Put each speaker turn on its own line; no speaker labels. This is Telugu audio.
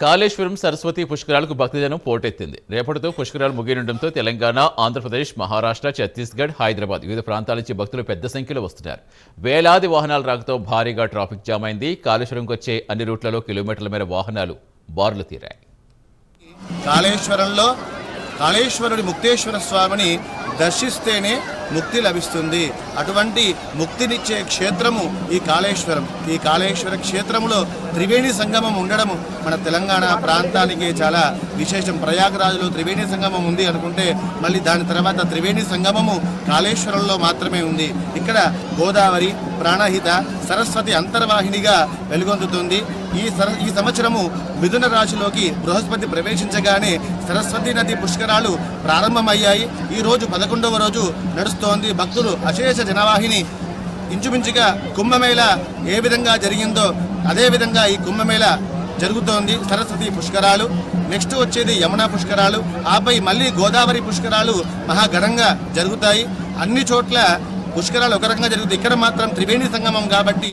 కాళేశ్వరం సరస్వతి పుష్కరాలకు భక్తజనం పోటెత్తింది. రేపటితో పుష్కరాలు ముగియనుండటంతో తెలంగాణ ఆంధ్రప్రదేశ్ మహారాష్ట్ర ఛత్తీస్గఢ్ హైదరాబాద్ వివిధ ప్రాంతాల నుంచి భక్తులు పెద్ద సంఖ్యలో వస్తున్నారు. వేలాది వాహనాల రాకతో భారీగా ట్రాఫిక్ జామ్ అయింది. కాళేశ్వరంకి వచ్చే అన్ని రూట్లలో కిలోమీటర్ల మేర వాహనాలు బారులు తీరాయి.
కాళేశ్వరంలో కాళేశ్వరుడి ముక్తేశ్వర స్వామిని దర్శిస్తేనే ముక్తి లభిస్తుంది. అటువంటి ముక్తినిచ్చే క్షేత్రము ఈ కాళేశ్వరం. ఈ కాళేశ్వర క్షేత్రములో త్రివేణి సంగమం ఉండడము మన తెలంగాణ ప్రాంతానికి చాలా విశేషం ప్రయాగరాజులో త్రివేణి సంగమం ఉంది అనుకుంటే మళ్ళీ దాని తర్వాత త్రివేణి సంగమము కాళేశ్వరంలో మాత్రమే ఉంది. ఇక్కడ గోదావరి ప్రాణహిత సరస్వతి అంతర్వాహినిగా వెలుగొందుతుంది. ఈ సర ఈ సంవత్సరము మిథున రాశిలోకి బృహస్పతి ప్రవేశించగానే సరస్వతి నది పుష్కరాలు ప్రారంభమయ్యాయి. ఈ రోజు పదకొండవ రోజు నడుస్తోంది. భక్తులు అశేష జనవాహిని ఇంచుమించుగా కుంభమేళ ఏ విధంగా జరిగిందో అదేవిధంగా ఈ కుంభమేళ జరుగుతోంది. సరస్వతి పుష్కరాలు నెక్స్ట్ వచ్చేది యమునా పుష్కరాలు ఆపై మళ్ళీ గోదావరి పుష్కరాలు మహా ఘనంగా జరుగుతాయి. అన్ని చోట్ల పుష్కరాలు ఒక రకంగా జరుగుతాయి. ఇక్కడ మాత్రం త్రివేణి సంగమం కాబట్టి